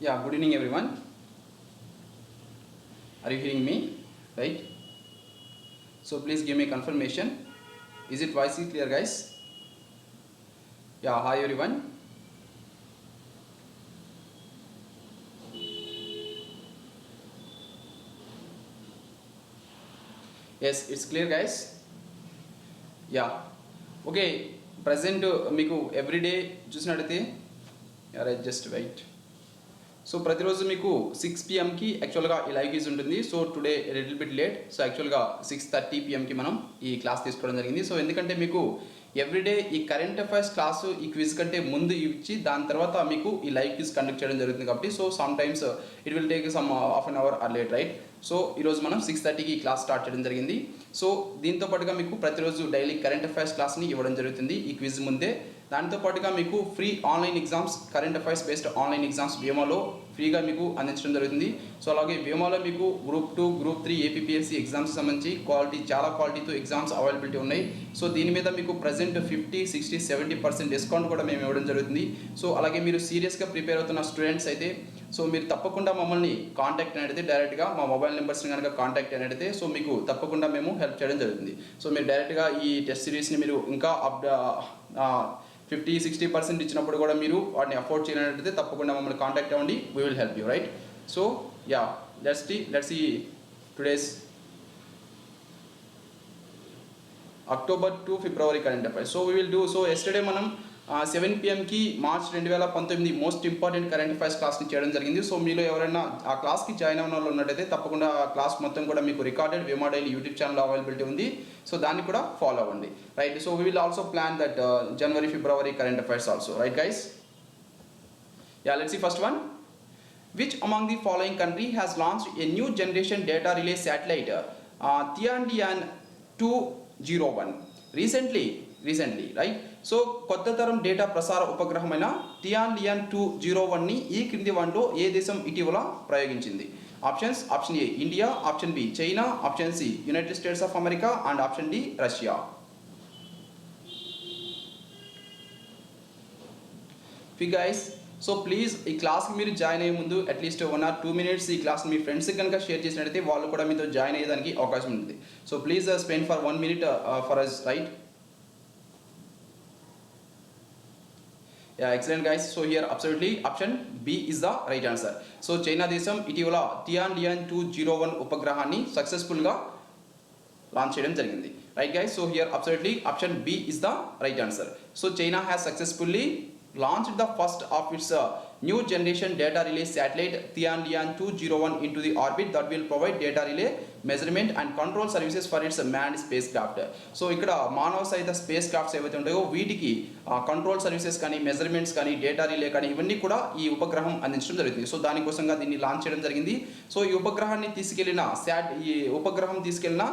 Yeah, good evening everyone. Are you hearing me? Right? So please give me confirmation. Is it voice clear guys? Yeah, hi everyone. Yes, it's clear guys. Yeah okay present మీకు everyday చూసినట్టయితే right just wait so ప్రతిరోజు మీకు six పిఎంకి యాక్చువల్గా ఈ live quiz ఉంటుంది. So today little bit late so యాక్చువల్గా six thirty పిఎంకి మనం ఈ క్లాస్ తీసుకోవడం జరిగింది. సో ఎందుకంటే మీకు ఎవ్రీడే ఈ కరెంట్ అఫైర్స్ క్లాసు ఈ క్విజ్ కంటే ముందు ఇచ్చి దాని తర్వాత మీకు ఈ లైవ్ క్విజ్ కండక్ట్ చేయడం జరుగుతుంది కాబట్టి so sometimes it will take some half an hour or late right so ఈరోజు మనం సిక్స్ థర్టీకి క్లాస్ స్టార్ట్ చేయడం జరిగింది. సో దీంతో పాటుగా మీకు ప్రతిరోజు డైలీ కరెంట్ అఫైర్స్ క్లాస్ని ఇవ్వడం జరుగుతుంది. ఈ క్విజ్ ముందే దానితో పాటుగా మీకు free online exams current affairs based online exams బీమాలో ఫ్రీగా మీకు అందించడం జరుగుతుంది. సో అలాగే బీమాలో మీకు group two group three APSC exams సంబంధించి క్వాలిటీ చాలా క్వాలిటీతో ఎగ్జామ్స్ అవైలబిలిటీ ఉన్నాయి. సో దీని మీద మీకు present fifty sixty seventy percent discount కూడా మేము ఇవ్వడం జరుగుతుంది. సో అలాగే మీరు సీరియస్గా ప్రిపేర్ అవుతున్న స్టూడెంట్స్ అయితే సో మీరు తప్పకుండా మమ్మల్ని కాంటాక్ట్ అనేది డైరెక్ట్గా మా మొబైల్ నెంబర్స్ని కనుక కాంటాక్ట్ అనేది సో మీకు తప్పకుండా మేము హెల్ప్ చేయడం జరుగుతుంది. సో మీరు డైరెక్ట్గా ఈ టెస్ట్ సిరీస్ని మీరు ఇంకా అప్ ఫిఫ్టీ సిక్స్టీ పర్సెంట్ ఇచ్చినప్పుడు కూడా మీరు వాటిని అఫోర్డ్ చేయనట్టయితే తప్పకుండా మమ్మల్ని కాంటాక్ట్ అవ్వండి. We will help you right so yeah let's tea let's ఈ today's October to February current affairs so we will do so yesterday మనం సెవెన్ పిఎంకి మార్చ్ రెండు వేల పంతొమ్మిది మోస్ట్ ఇంపార్టెంట్ కరెంట్ అఫైర్స్ క్లాస్ని చేయడం జరిగింది. సో మీలో ఎవరైనా ఆ క్లాస్కి జాయిన్ అయిన వాళ్ళు ఉన్నట్టయితే తప్పకుండా ఆ క్లాస్ మొత్తం కూడా మీకు రికార్డెడ్ వేమా డైలీ యూట్యూబ్ ఛానల్ అవైలబిలిటీ ఉంది. సో దాన్ని కూడా ఫాలో అవ్వండి. Right so we will also plan that January February current affairs also right guys yeah let's see first one which among the following country has launch a new generation data relay satellite Tianlian two zero one recently recently right so కొత్త తరం data ప్రసార ఉపగ్రహమైన టియాన్లియన్ two zero వన్ని ఈ క్రింది వన్లో ఏ దేశం ఇటీవల ప్రయోగించింది? Options option A India option B China option C United States of America and option D Russia. Guys so please ఈ క్లాస్కి మీరు జాయిన్ అయ్యే ముందు at least one or two minutes ఈ క్లాస్ మీ ఫ్రెండ్స్కి కనుక షేర్ చేసినట్టయితే వాళ్ళు కూడా మీతో జాయిన్ అయ్యేదానికి అవకాశం ఉంటుంది so please spend for one minute for us right excellent guys so here absolutely option B is the right answer so China దేశం ఇటీవల Tianlian two zero one ఉపగ్రహాన్ని సక్సెస్ఫుల్గా లాంచ్ చేయడం జరిగింది. Right guys so here absolutely option B is the right answer so China has successfully launched the first of its uh, new generation data relay satellite Tianlian 201 into the orbit that will provide data relay and control services for its man spacecraft so ఇక్కడ మానవ సహిత space crafts ఏవైతే ఉంటాయో వీటికి control services కానీ measurements కానీ data relay కానీ ఇవన్నీ కూడా ఈ ఉపగ్రహం అందించడం జరుగుతుంది. సో దానికోసంగా దీన్ని లాంచ్ చేయడం జరిగింది. సో ఈ ఉపగ్రహాన్ని తీసుకెళ్ళిన శాట్ ఈ ఉపగ్రహం తీసుకెళ్ళిన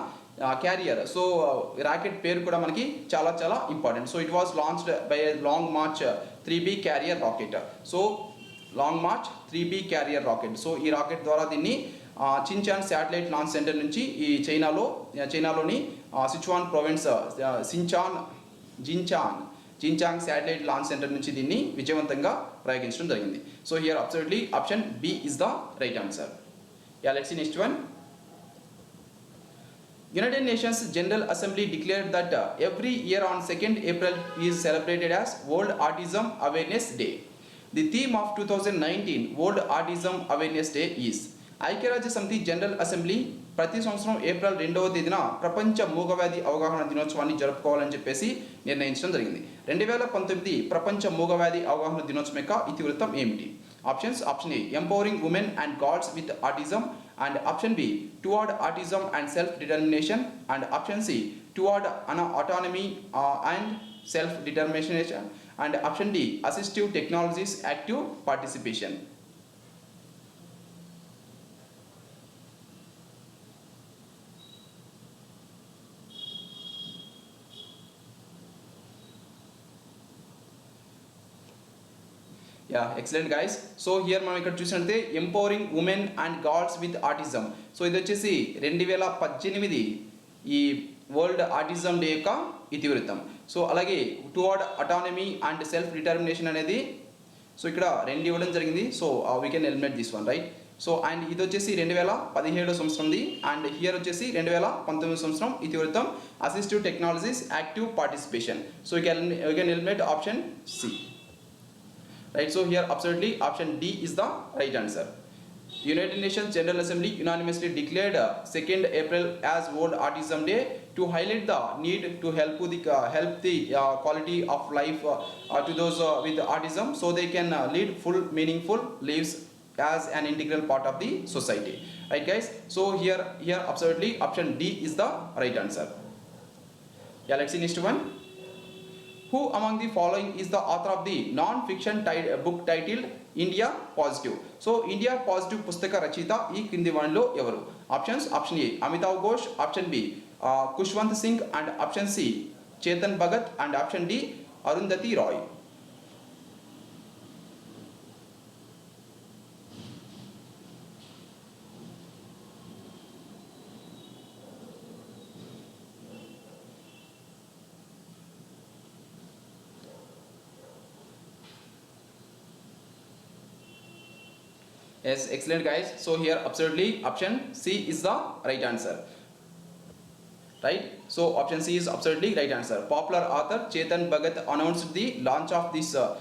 క్యారియర్ సో రాకెట్ పేరు కూడా మనకి చాలా చాలా important so it was launched by Long March three B carrier rocket so Long March three B carrier rocket so ఈ రాకెట్ ద్వారా దీన్ని చించాన్ శాటిలైట్ లాంచ్ సెంటర్ నుంచి ఈ చైనాలో చైనాలోని సిచువాన్ ప్రొవిన్స్ సించాన్ జించాన్ జించాంగ్ శాటిలైట్ లాంచ్ సెంటర్ నుంచి దీన్ని విజయవంతంగా ప్రయోగించడం జరిగింది. So here absolutely option B is the right answer yeah let's next one United Nations General Assembly declared that uh, every year on 2nd April is celebrated as World Autism Awareness Day. The theme of 2019 World Autism Awareness Day is ఐక్యరాజ్య సమితి general assembly ప్రతి సంవత్సరం April రెండవ తేదీన ప్రపంచ మూగవ్యాధి అవగాహన దినోత్సవాన్ని జరుపుకోవాలని చెప్పేసి నిర్ణయించడం జరిగింది. రెండు వేల పంతొమ్మిది ప్రపంచ మూగవ్యాధి అవగాహన దినోత్సవం యొక్క ఇతివృత్తం ఏమిటి? Options option A empowering women and girls with autism and option B toward autism and self determination and option C toward an autonomy and self determination and option D assistive technologies active participation yeah excellent guys so here మనం ఇక్కడ చూసినట్లయితే empowering women and girls with autism so ఇది వచ్చేసి రెండు వేల పద్దెనిమిది ఈ world autism day యొక్క ఇతివృత్తం. సో అలాగే toward autonomy and self determination అనేది సో ఇక్కడ రెండు ఇవ్వడం జరిగింది. So we can eliminate this one right so and ఇది వచ్చేసి రెండు వేల పదిహేడు సంవత్సరంది. అండ్ హియర్ వచ్చేసి రెండు వేల పంతొమ్మిది సంవత్సరం. ఇతివృత్తం assistive technologies active participation so you can you can eliminate option C right so here absolutely option D is the right answer United Nations General Assembly unanimously declared uh, 2nd April as World Autism Day to highlight the need to help the uh, help the uh, quality of life uh, uh, to those uh, with autism so they can uh, lead full meaningful lives as an integral part of the society. Right guys? So here here absolutely option D is the right answer. Yeah let's see next one who among the following is the author of the non-fiction ti- uh, book titled India positive so India positive పుస్తక రచయిత ఈ క్రింది వన్లో ఎవరు? Options option A Amitav Ghosh option B Khushwant Singh and option C Chetan Bhagat and option D Arundhati Roy Yes, excellent guys. So here absolutely option C is the right answer. Right? So option C is absolutely right answer. Popular author Chetan Bhagat announced the launch of this uh,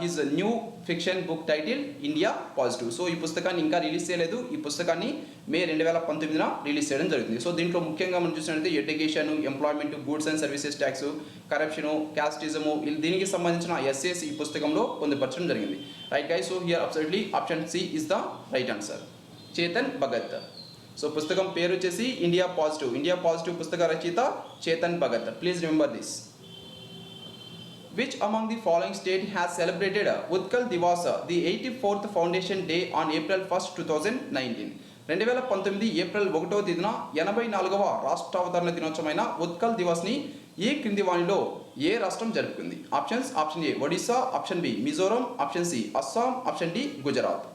his new fiction book title India positive so ఈ పుస్తకాన్ని ఇంకా release చేయలేదు. ఈ పుస్తకాన్ని మే రెండు వేల పంతొమ్మిదిన release చేయడం జరిగింది సో దీంట్లో ముఖ్యంగా మనం చూసినట్లయితే education employment goods and services tax corruption casteism దీనికి సంబంధించిన ఎస్ఎస్ ఈ పుస్తకంలో పొందుపరచడం జరిగింది. Right guy so here absolutely option C is the right answer Chetan Bhagat so పుస్తకం పేరు వచ్చేసి ఇండియా పాజిటివ్ ఇండియా పాజిటివ్ పుస్తక రచయిత Chetan Bhagat please remember this Which among the following state has celebrated uh, Utkal fourth the 84th Foundation Day on April 1st, 2019? రెండు వేల పంతొమ్మిది April ఒకటో తేదీన ఎనభై నాలుగవ రాష్ట్రావతరణ దినోత్సవమైన ఉత్కల్ దివస్ని ఏ క్రింది వాణిలో ఏ రాష్ట్రం జరుపుకుంది options option A Odisha option B Mizoram option C Assam option D Gujarat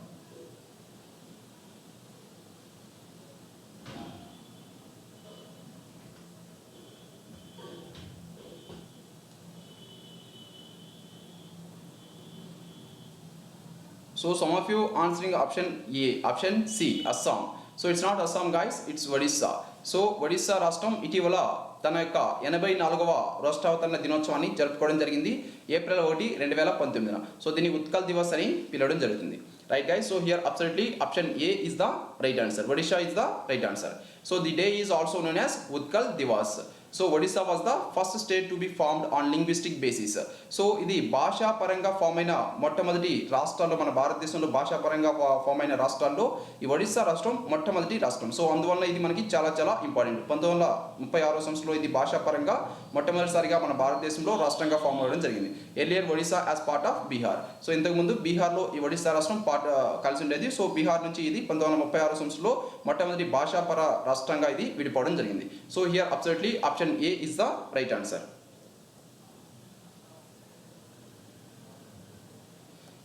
So some of you answering option A, option C, Assam. So it's not Assam guys, it's Odisha so Odisha రాష్ట్రం ఇటీవల తన యొక్క ఎనభై నాలుగవ రాష్ట్రావతరణ దినోత్సవాన్ని జరుపుకోవడం జరిగింది. April ఒకటి రెండు వేల పంతొమ్మిదిన. సో దీన్ని ఉత్కల్ దివస్ అని పిలవడం జరుగుతుంది. Right guys so here absolutely option A is the right answer Odisha is the right answer so the day is also known as Utkal Divas so Odisha was the first state to be formed on linguistic basis so ఇది భాషాపరంగా form అయిన మొట్టమొదటి రాష్ట్రాల్లో మన భారతదేశంలో భాషాపరంగా form అయిన రాష్ట్రాల్లో ఈ ఒడిస్సా రాష్ట్రం మొట్టమొదటి రాష్ట్రం. సో అందువల్ల ఇది మనకి చాలా చాలా ఇంపార్టెంట్ పంతొమ్మిది వందల ముప్పై ఆరో సంవత్సరంలో ఇది భాషాపరంగా మొట్టమొదటిసారిగా మన భారతదేశంలో రాష్ట్రంగా ఫామ్ అవ్వడం జరిగింది. Earlier Odisha as part of Bihar so ఇంతకుముందు బీహార్లో ఈ ఒడిశా రాష్ట్రం పార్ట్ కలిసి ఉండేది. సో బీహార్ నుంచి ఇది పంతొమ్మిది వందల ముప్పై ఆరు సంవత్సరంలో మొట్టమొదటి భాషాపర రాష్ట్రంగా ఇది విడిపోవడం జరిగింది. So here absolutely option A is the right answer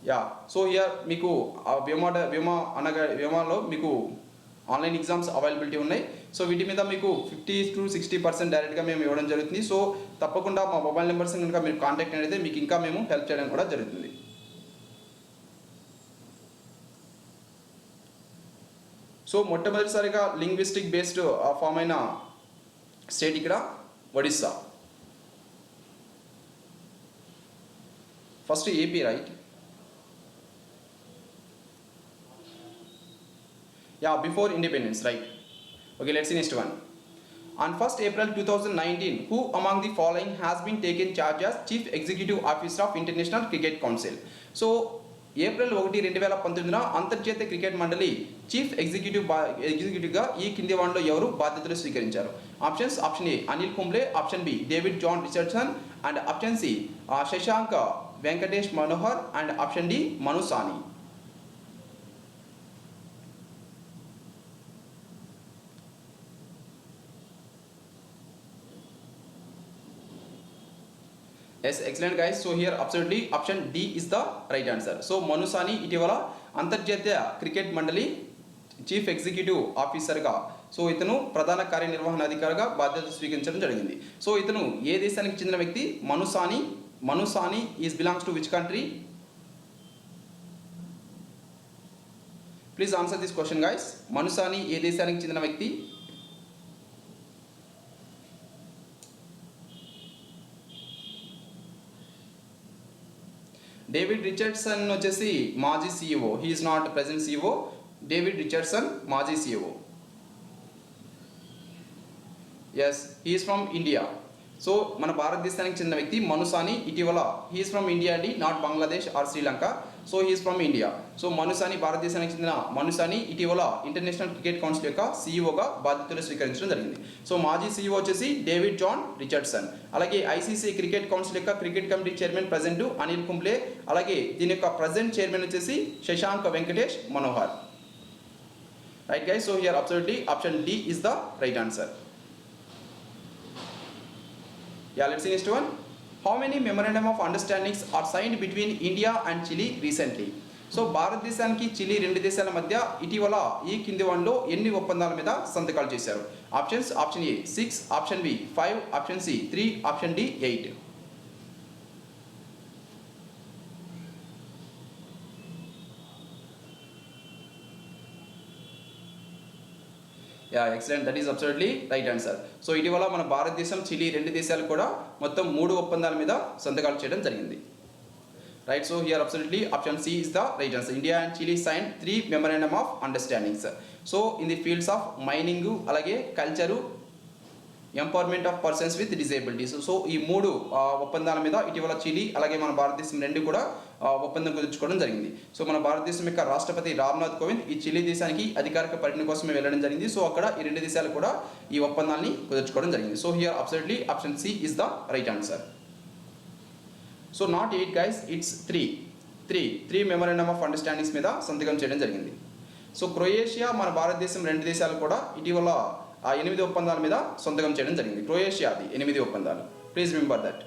yeah so here మీకు ఆ వ్యోమా వ్యోమా అనగా వ్యోమాలో మీకు ఆన్లైన్ ఎగ్జామ్స్ అవైలబిలిటీ ఉన్నాయి. సో వీటి మీద మీకు ఫిఫ్టీ టు సిక్స్టీ పర్సెంట్ డైరెక్ట్గా మేము ఇవ్వడం జరుగుతుంది. సో తప్పకుండా మా మొబైల్ నెంబర్స్ కనుక మీరు కాంటాక్ట్ అయితే మీకు ఇంకా మేము హెల్ప్ చేయడం కూడా జరుగుతుంది. సో మొట్టమొదటిసారిగా లింగ్విస్టిక్ బేస్డ్ ఫామ్ అయిన స్టేట్ ఇక్కడ Odisha. First AP right yeah before independence right Okay, let's see next one. On 1st April 2019, who among the following has been taken charge as Chief Executive Officer of International Cricket Council? So, April ఒకటి రెండు వేల పంతొమ్మిదిన అంతర్జాతీయ cricket మండలి chief executive బా ఎగ్జిక్యూటివ్గా ఈ కింది వాటిలో ఎవరు బాధ్యతలు స్వీకరించారు? Options option A Anil Kumble option B David John Richardson and option C Shashank Venkatesh Manohar and option D Manu Sawhney yes excellent guys so here absolutely option D is the right answer so Manu Sawhney ఇటీవల అంతర్జాతీయ cricket మండలి chief executive ఆఫీసర్గా so ఇతను ప్రధాన కార్యనిర్వహణాధికారిగా బాధ్యత స్వీకరించడం జరిగింది. So ఇతను ఏ దేశానికి చెందిన వ్యక్తి? Manu Sawhney Manu Sawhney is belongs to which country please answer this question guys Manu Sawhney ఏ దేశానికి చెందిన వ్యక్తి? డేవిడ్ రిచర్డ్సన్ వచ్చేసి మాజీ CEO he's not present CEO David Richardson మాజీ CEO yes he's from India so మన భారతదేశానికి చెందిన వ్యక్తి మనుసాని ఇటీవల హీఈస్ ఫ్రమ్ ఇండియా అండి not Bangladesh or Sri Lanka so he's from India so Manu Sawhney భారతదేశానికి చెందిన మనుసాని ఇటీవల ఇంటర్నేషనల్ క్రికెట్ కౌన్సిల్ యొక్క సీఈఓగా బాధ్యతలు స్వీకరించడం జరిగింది. సో మాజీ సీఈఓ వచ్చేసి డేవిడ్ జాన్ రిచర్డ్సన్. అలాగే ఐసీసీ క్రికెట్ కౌన్సిల్ యొక్క cricket committee chairman present Anil Kumble. అలాగే దీని యొక్క ప్రజెంట్ చైర్మన్ వచ్చేసి Shashank Venkatesh Manohar. Right guys so here absolutely option D is the right answer yeah let's see one one. How many memorandum of understandings are signed between India and so భారతదేశానికి Chile రెండు దేశాల మధ్య ఇటీవల ఈ కింది వన్లో ఎన్ని ఒప్పందాల మీద సంతకాలు చేశారు? Options option A six option B five option C three option D eight. Yeah excellent that is absolutely right answer so ఇటీవల మన భారతదేశం చిలీ రెండు దేశాలు కూడా మొత్తం మూడు ఒప్పందాల మీద సంతకాలు చేయడం జరిగింది. Right so here absolutely option C is the right answer India and Chile sign three memorandum of understandings so in the fields of mining అలాగే culture empowerment of persons with disabilities so ఈ మూడు ఒప్పందాల మీద ఇటీవల Chile అలాగే మన భారతదేశం రెండు కూడా ఒప్పందం కుదుర్చుకోవడం జరిగింది. సో మన భారతదేశం యొక్క రాష్ట్రపతి రామ్నాథ్ కోవింద్ ఈ చిలీ దేశానికి అధికారిక పర్యటన కోసమే వెళ్ళడం జరిగింది. సో అక్కడ ఈ రెండు దేశాలు కూడా ఈ ఒప్పందాన్ని కుదుర్చుకోవడం జరిగింది. So here absolutely option C is the right answer so not eight guys it's three three three memorandum of understandings మీద సంతకం చేయడం జరిగింది. సో క్రొయేషియా మన భారతదేశం రెండు దేశాలు కూడా ఇటీవల ఆ ఎనిమిది ఒప్పందాల మీద సంతకం చేయడం జరిగింది. క్రొయేషియాది ఎనిమిది ఒప్పందాలు. Please remember that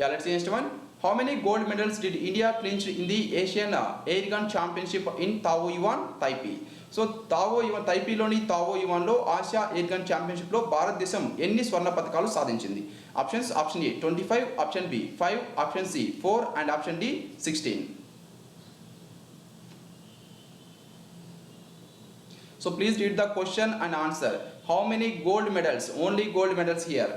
yeah let's next one how many gold medals did India clinch in the Asian air gun championship in Taoyuan Taipei so Taoyuan తైపీలోని తావో యువాన్లో ఆసియా ఎయిర్ గన్ ఛాంపియన్షిప్లో భారతదేశం ఎన్ని స్వర్ణ పథకాలు సాధించింది? Options option A twenty five option B five option C four and option D sixteen So please read the question and answer. How many gold medals? Only gold medals here.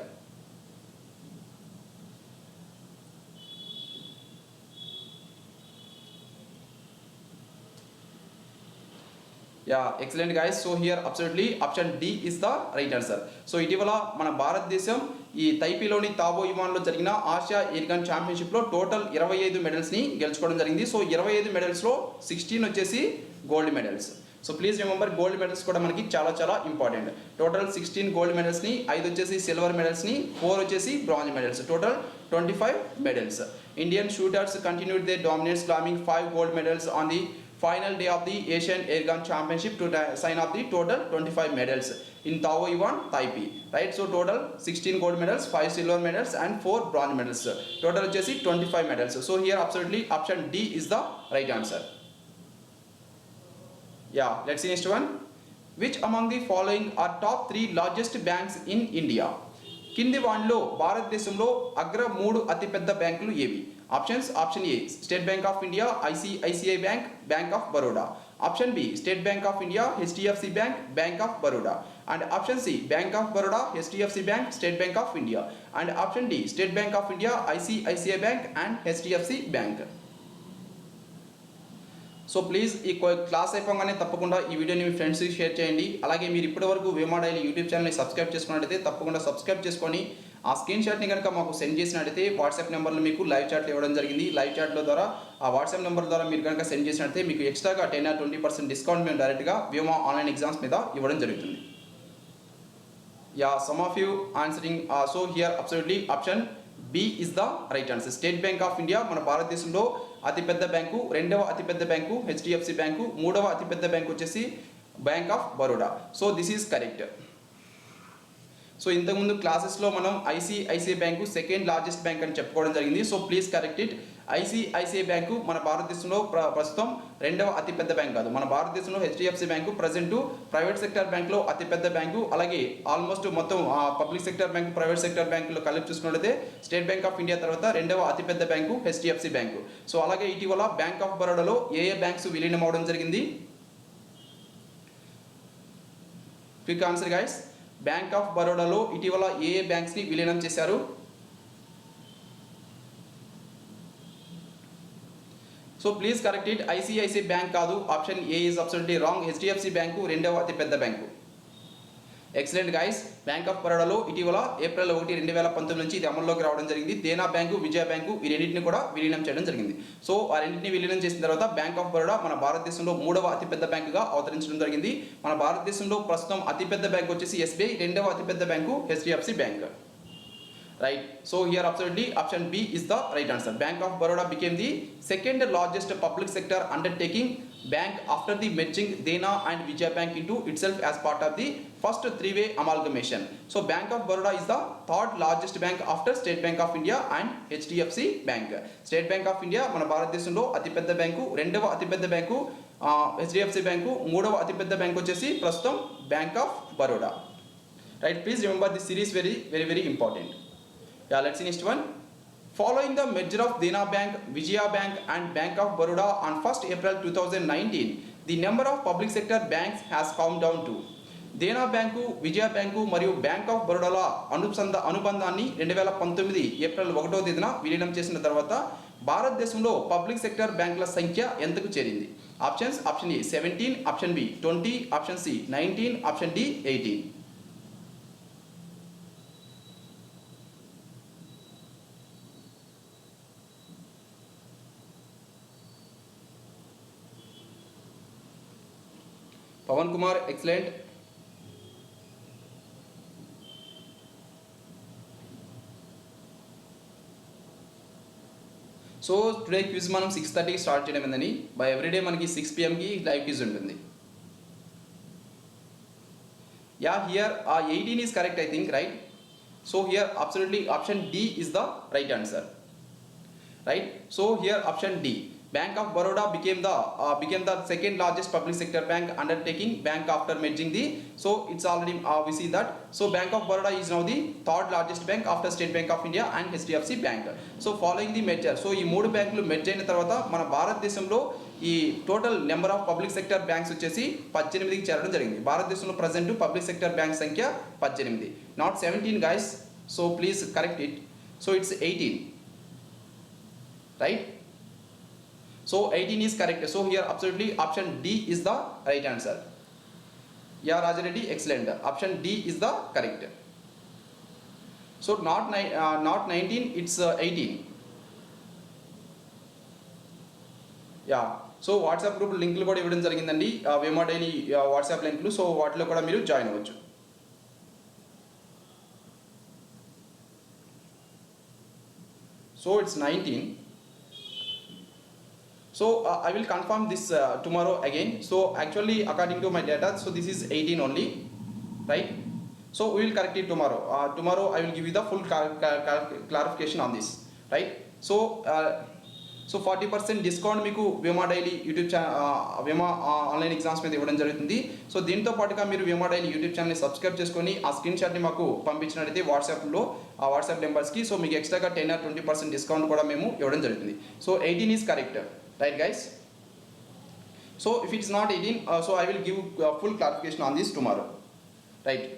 Yeah excellent guys so here absolutely option D is the right answer so ఇటీవల మన భారతదేశం ఈ తైపీలోని తాబో ఇవాన్లో జరిగిన Asia ఎయిర్గన్ ఛాంపియన్షిప్లో total ఇరవై ఐదు మెడల్స్ని గెలుచుకోవడం జరిగింది. So ఇరవై ఐదు మెడల్స్లో సిక్స్టీన్ వచ్చేసి gold medals. So please remember gold medals కూడా మనకి చాలా చాలా ఇంపార్టెంట్. టోటల్ సిక్స్టీన్ గోల్డ్ మెడల్స్ని ఐదు వచ్చేసి సిల్వర్ మెడల్స్ని ఫోర్ వచ్చేసి bronze medals. Total twenty five medals. Indian shooters continued they dominates claiming five gold medals on the final day of the Asian Air Gun Championship to off sign total the total 25 medals. In Tao Yuan Taipei. Right, so total 16 gold medals, 5 silver medals, and 4 bronze medals. Total వచ్చేసి 25 medals. So here absolutely option D is the right answer. Yeah, let's see next one. Which among the following are top three largest banks in India? కింది వాటిలో భారతదేశంలో అగ్ర మూడు అతిపెద్ద బ్యాంకులు ఏవి options option A State Bank of India ICICI Bank Bank of Baroda option B State Bank of India HDFC Bank Bank of Baroda and option C Bank of Baroda HDFC Bank State Bank of India and option D State Bank of India ICICI Bank and HDFC Bank so please ఈ కొ- class అయిపోగానే తప్పకుండా ఈ వీడియోని మీ ఫ్రెండ్స్కి share చేయండి. అలాగే మీరు ఇప్పటివరకు వేమా డైలీ యూట్యూబ్ ఛానల్ని సబ్స్క్రైబ్ చేసుకున్నట్టయితే తప్పకుండా సబ్స్క్రైబ్ చేసుకొని ఆ స్క్రీన్ షాట్ని కనుక మాకు సెండ్ చేసినట్టయితే వాట్సాప్ నెంబర్లో మీకు లైవ్ చాట్లు ఇవ్వడం జరిగింది. లైవ్ చాట్ల ద్వారా ఆ వాట్సాప్ నెంబర్ ద్వారా మీరు కనుక సెండ్ చేసినట్టయితే మీకు ఎక్స్ట్రాగా ten or twenty percent discount మేము డైరెక్ట్గా వ్యోమా ఆన్లైన్ ఎగ్జామ్స్ మీద ఇవ్వడం జరుగుతుంది. Yeah some of you answering so here absolutely option B is the right answer State Bank of India మన భారతదేశంలో అతిపెద్ద బ్యాంకు రెండవ అతిపెద్ద బ్యాంకు హెచ్డిఎఫ్సి బ్యాంకు మూడవ అతిపెద్ద బ్యాంకు వచ్చేసి Bank of Baroda so this is correct so ఇంతకుముందు క్లాసెస్లో మనం ICICI bank second largest bank అని చెప్పుకోవడం జరిగింది. So please correct it ICICI bank మన భారతదేశంలో ప్రస్తుతం రెండవ అతిపెద్ద బ్యాంక్ కాదు. మన భారతదేశంలో HDFC bank present private sector బ్యాంకులో అతిపెద్ద బ్యాంకు అలాగే ఆల్మోస్ట్ మొత్తం public sector bank private sector బ్యాంకులో కలిపి చూసినట్లయితే స్టేట్ బ్యాంక్ ఆఫ్ ఇండియా తర్వాత రెండవ అతిపెద్ద బ్యాంకు హెచ్డిఎఫ్సి బ్యాంకు సో అలాగే ఇటీవల బ్యాంక్ ఆఫ్ బరోడాలో ఏ ఏ బ్యాంక్స్ విలీనం అవడం జరిగింది? Quick answer guys Bank of బరోడాలో ఇటీవల ఏ ఏ బ్యాంక్స్ని విలీనం చేశారు? So please correct it ICICI bank కాదు. Option A is absolutely wrong HDFC bank రెండవ అతిపెద్ద bank excellent guys Bank of బరోడాలో ఇటీవల ఏప్రిల్ ఒకటి రెండు వేల పంతొమ్మిది నుంచి ఇది అమల్లోకి రావడం జరిగింది. దేనా బ్యాంకు విజయ బ్యాంకు ఈ రెండింటిని కూడా విలీనం చేయడం జరిగింది. సో ఆ రెండింటిని విలీనం చేసిన తర్వాత బ్యాంక్ ఆఫ్ బరోడా మన భారతదేశంలో మూడవ అతిపెద్ద బ్యాంకుగా అవతరించడం జరిగింది. మన భారతదేశంలో ప్రస్తుతం అతిపెద్ద బ్యాంక్ వచ్చేసి ఎస్బీఐ రెండవ అతిపెద్ద bank HDFC bank right. So here absolutely option B is the right answer Bank of Baroda became the second largest public sector undertaking bank after the merging dena and vijaya bank into itself as part of the first three way amalgamation so bank of baroda is the third largest bank after state bank of india and hdfc bank state bank of india మన భారతదేశంలో అతిపెద్ద bank రెండవ అతిపెద్ద bank HDFC bank మూడవ అతిపెద్ద bank వచ్చేసి ప్రస్తుతం Bank of Baroda right please remember this series very very very important Yeah, let's see next one. Following the merger of Dena Bank, Vijaya Bank and Bank of Baroda on 1st April 2019, the number of public sector banks has come down to Dena bank Vijaya bank మరియు Bank of బరోడాల అనుసంధ అనుబంధాన్ని రెండు వేల పంతొమ్మిది April ఒకటో తేదీన విలీనం చేసిన తర్వాత భారతదేశంలో పబ్లిక్ సెక్టర్ బ్యాంకుల సంఖ్య ఎంతకు చేరింది? Options option A seventeen option B twenty option C nineteen option D eighteen Pavan Kumar excellent. So today quiz మనం సిక్స్ థర్టీకి స్టార్ట్ చేయడం ఏందని బై ఎవ్రీడే మనకి సిక్స్ పిఎంకి లైవ్ క్విజ్ ఉంటుంది. Yeah here uh eighteen is correct I think right so here absolutely option D is the right answer. Right? So here option D. Bank of Baroda became the became the second largest public sector bank under taking bank after merging the so it's already we see that so Bank of Baroda is now the third largest bank after State Bank of India and HDFC bank so following the merger so ఈ మూడు బ్యాంకులు merge అయిన తర్వాత మన భారతదేశంలో ఈ total number of public sector banks వచ్చేసి పద్దెనిమిదికి చేరడం జరిగింది. భారతదేశంలో ప్రజెంట్ పబ్లిక్ సెక్టర్ బ్యాంక్ సంఖ్య పద్దెనిమిది. Not seventeen guys so please correct it so it's eighteen right so 18 is correct so here absolutely option d is the right answer yeah rajareddy excellent option d is the correct so not ni- uh, not 19 it's uh, 18 yeah so WhatsApp group లింకులు కూడా ఇవ్వడం జరిగిందండి Vema daily WhatsApp లింకులు so వాటిలో కూడా మీరు join అవ్వచ్చు so it's nineteen So uh, I will confirm this uh, tomorrow again. So actually, according to my data, so this is 18 only, right? So we will correct it tomorrow. Uh, tomorrow I will give you the full cal- cal- cal- clarification on this, right? So uh, so forty percent discount మీకు Vema daily YouTube channel Vema online exams మీద ఇవ్వడం జరుగుతుంది so దీంతో పాటుగా మీరు Vema daily YouTube ఛానల్ని subscribe చేసుకొని ఆ స్క్రీన్ షాట్ని మాకు పంపించినట్లయితే వాట్సాప్లో ఆ వాట్సాప్ నెంబర్స్కి సో మీకు ఎక్స్ట్రాగా ten or twenty percent discount కూడా మేము ఇవ్వడం జరుగుతుంది so eighteen is correct Right guys so if it's not eighteen so I will give full clarification on this tomorrow right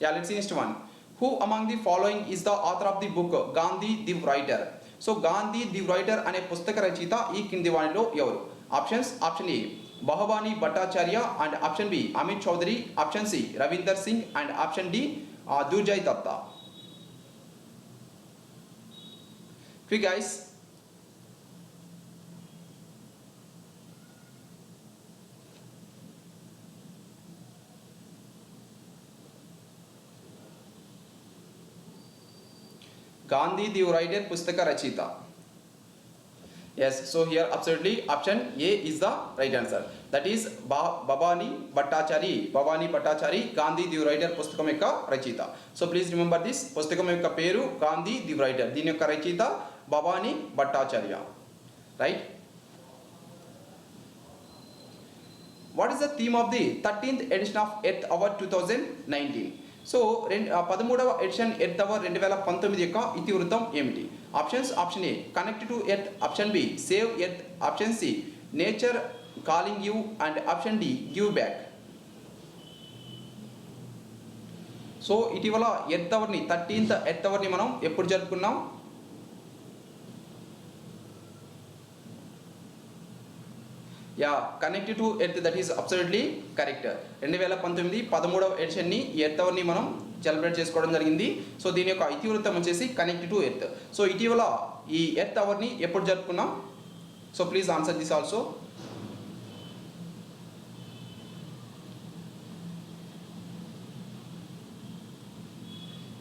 Yeah, let's see next one. Who among the following is the author of the book Gandhi the Writer? So Gandhi the writer అనే పుస్తక రచయిత ఈ కింది వాణిలో ఎవరు options option A Bhabani Bhattacharya and option B Amit Chaudhuri option C Ravinder Singh and option D Durjoy Datta quick guys Gandhi the writer పుస్తక రచయిత yes so here absolutely option A is the right answer that is బా Bhavani Bhattacharya Bhavani Bhattacharya Gandhi the writer పుస్తకం యొక్క రచయిత so please remember this పుస్తకం యొక్క పేరు Gandhi the writer దీని యొక్క రచయిత Bhavani Bhattacharya right what is the theme of the thirteenth edition of Earth Hour two thousand nineteen so రెండు పదమూడవ ఎడిషన్ ఎర్త్ అవర్ రెండు వేల పంతొమ్మిది యొక్క ఇతివృత్తం ఏమిటి? Options option A connect to earth option B save earth option C nature calling you and option D give back so ఇటీవల Earth అవర్ని థర్టీన్త్ ఎర్త్ అవర్ని మనం ఎప్పుడు జరుపుకున్నాం? Yeah connected to earth that is absolutely correct రెండు వేల పంతొమ్మిది పదమూడవ ఎడిషన్ని ఈ ఎర్త్ అవర్ని మనం సెలబ్రేట్ చేసుకోవడం జరిగింది. సో దీని యొక్క ఇతివృత్తం వచ్చేసి కనెక్ట్ టు ఎర్త్ సో ఇటీవల ఈ ఎర్త్ అవర్ని ఎప్పుడు జరుపుకున్నాం? So please answer this also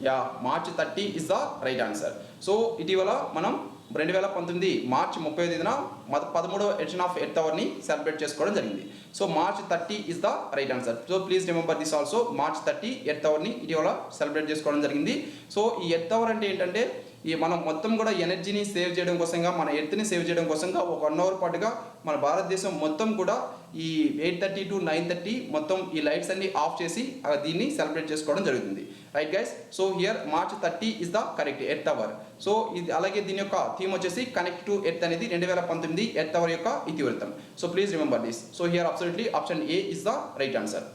yeah March thirty is the right answer so ఇటీవల మనం రెండు వేల పంతొమ్మిది మార్చ్ ముప్పై తేదీన మద పదమూడవ ఎడిషన్ ఆఫ్ ఎర్త్ అవర్ని సెలబ్రేట్ చేసుకోవడం జరిగింది. So March thirty is the right answer so please remember this also March thirty Earth అవర్ని ఇటీవల సెలబ్రేట్ చేసుకోవడం జరిగింది. సో ఈ ఎర్త్ అవర్ అంటే ఏంటంటే ఈ మనం మొత్తం కూడా ఎనర్జీని సేవ్ చేయడం కోసంగా మన ఎర్త్ని సేవ్ చేయడం కోసంగా ఒక వన్ అవర్ పాటుగా మన భారతదేశం మొత్తం కూడా ఈ eight thirty to nine thirty మొత్తం ఈ లైట్స్ అన్ని ఆఫ్ చేసి దీన్ని సెలబ్రేట్ చేసుకోవడం జరుగుతుంది. Right guys so here March thirty is the correct Earth Hour so ఇది అలాగే దీని యొక్క థీమ్ వచ్చేసి కనెక్ట్ టు ఎర్త్ అనేది రెండు వేల పంతొమ్మిది ఎర్త్ అవర్ యొక్క ఇతివృత్తం. So please remember this so here absolutely option A is the right answer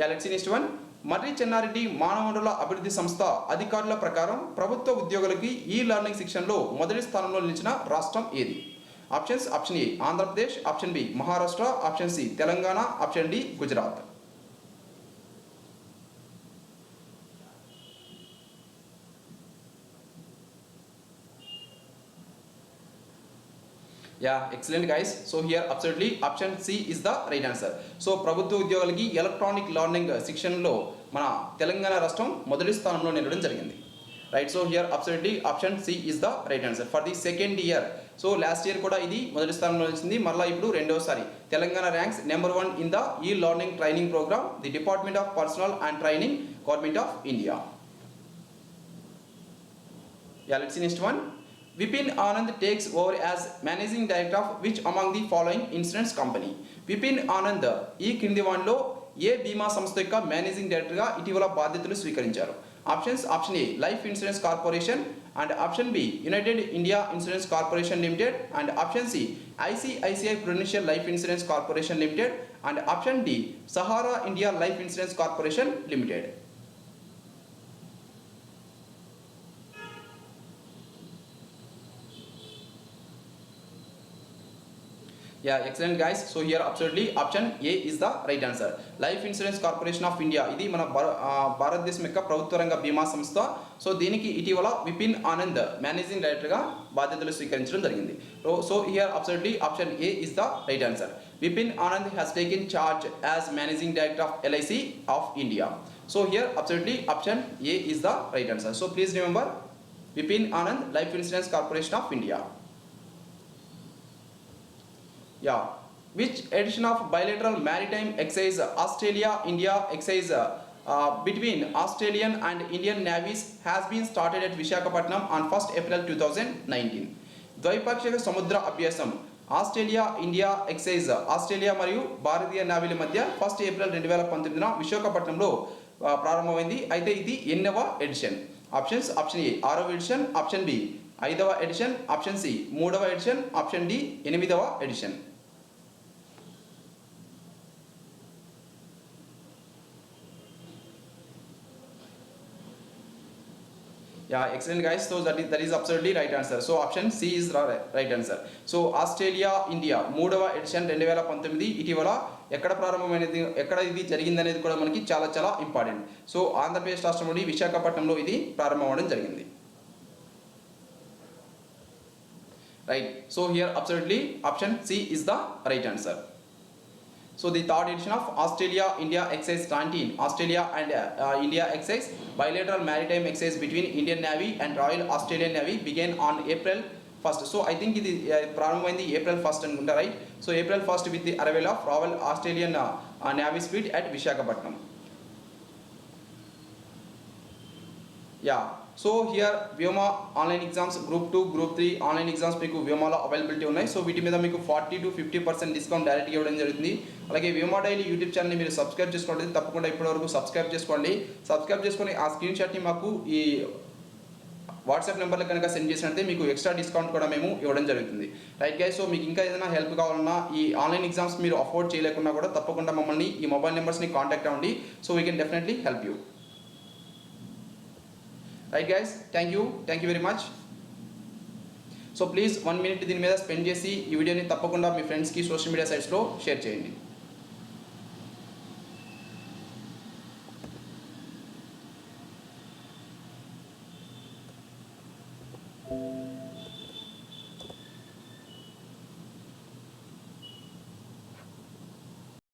yeah let's next one Marri Chenna Reddy మానవ వనరుల అభివృద్ధి సంస్థ అధికారుల ప్రకారం ప్రభుత్వ ఉద్యోగులకి ఈ లెర్నింగ్ శిక్షణలో మొదటి స్థానంలో నిలిచిన రాష్ట్రం ఏది? Options option A Andhra Pradesh option B Maharashtra option C Telangana option D Gujarat. Yeah excellent guys so here absolutely option C is the right answer so ప్రభుత్వ ఉద్యోగులకి ఎలక్ట్రానిక్ లర్నింగ్ శిక్షణలో మన తెలంగాణ రాష్ట్రం మొదటి స్థానంలో నిలవడం జరిగింది. Right so here absolutely option C is the right answer for the second year so last year కూడా ఇది మొదటి స్థానంలో వచ్చింది. మళ్ళీ ఇప్పుడు రెండోసారి. Telangana ranks number one in the e learning training programme the department of personnel and training government of India yeah let's see one. Vipin Anand takes over as managing director of which among the following insurance company? Vipin Anand ఈ క్రింది వాన్లో ఏ బీమా సంస్థ యొక్క managing డైరెక్టర్గా ఇటీవల బాధ్యతలు స్వీకరించారు options option A life insurance corporation and option B united India insurance corporation limited and option C ICICI prudential life insurance corporation limited and option D Sahara India life insurance corporation limited yeah excellent guys so here absolutely option A is the right answer life insurance corporation of India ఇది మన భారతదేశం యొక్క ప్రభుత్వ రంగ బీమా సంస్థ. So దీనికి ఇటీవల విపిన్ ఆనంద్ మేనేజింగ్ డైరెక్టర్గా బాధ్యతలు స్వీకరించడం జరిగింది. So so here absolutely option A is the right answer Vipin Anand has taken charge as managing director of LIC of India so here absolutely option A is the right answer so please remember Vipin Anand life insurance corporation of India yeah. Which edition of bilateral maritime exercise Australia India exercise between Australian and Indian navies has been started at Visakhapatnam on first April two thousand nineteen ద్వైపాక్షిక సముద్ర అభ్యాసం Australia India excise Australia మరియు భారతీయ నావీల మధ్య first April రెండు వేల పంతొమ్మిదిన విశాఖపట్నంలో ప్రారంభమైంది. అయితే ఇది ఎన్నవ ఎడిషన్ ఆప్షన్స్ ఆప్షన్ ఏ ఆరవ ఎడిషన్ ఆప్షన్ బి ఐదవ ఎడిషన్ ఆప్షన్ సి మూడవ ఎడిషన్ ఆప్షన్ డి ఎనిమిదవ edition Yeah, excellent guys. So that is, that is absolutely right answer. So option C is the ri- right answer. So Australia India మూడవ edition రెండు వేల పంతొమ్మిది ఇటీవల ఎక్కడ ప్రారంభమైనది ఎక్కడ ఇది జరిగిందనేది కూడా మనకి చాలా చాలా ఇంపార్టెంట్ సో ఆంధ్రప్రదేశ్ రాష్ట్రంలోని విశాఖపట్నంలో ఇది ప్రారంభమవడం జరిగింది right so here absolutely option C is the right answer So the third edition of Australia India Exercise 19, Australia and uh, uh, India Exercise bilateral maritime exercise between Indian Navy and Royal Australian Navy began on April 1st. So I think ఇది uh, ప్రారంభమైంది April first అనుకుంటా right so April first with the arrival of Royal Australian Navy speed at Visakhapatnam yeah So here Vyoma online exams group two group three online exams మీకు వ్యోమాలో availability ఉన్నాయి. So వీటి మీద మీకు forty to fifty percent discount డైరెక్ట్గా ఇవ్వడం జరుగుతుంది. అలాగే వ్యోమా డైలీ యూట్యూబ్ ఛానల్ని మీరు సబ్స్క్రైబ్ చేసుకోండి. తప్పకుండా ఇప్పటివరకు సబ్స్క్రైబ్ చేసుకోండి. సబ్స్క్రైబ్ చేసుకొని ఆ స్క్రీన్ షాట్ని మాకు ఈ వాట్సాప్ నెంబర్లో కనుక సెండ్ చేసినట్టే మీకు ఎక్స్ట్రా డిస్కౌంట్ కూడా మేము ఇవ్వడం జరుగుతుంది. రైట్ గైస్ సో మీకు ఇంకా ఏదైనా హెల్ప్ కావాలన్నా ఈ ఆన్లైన్ ఎగ్జామ్స్ మీరు అఫోర్డ్ చేయలేకున్నా కూడా తప్పకుండా మమ్మల్ని ఈ మొబైల్ నెంబర్స్ని కాంటాక్ట్ అవ్వండి. So we can definitely help you right guys thank you thank you very much so please one minute దీని మీద స్పెండ్ చేసి ఈ వీడియోని తప్పకుండా మీ ఫ్రెండ్స్కి సోషల్ మీడియా సైట్స్లో షేర్ చేయండి.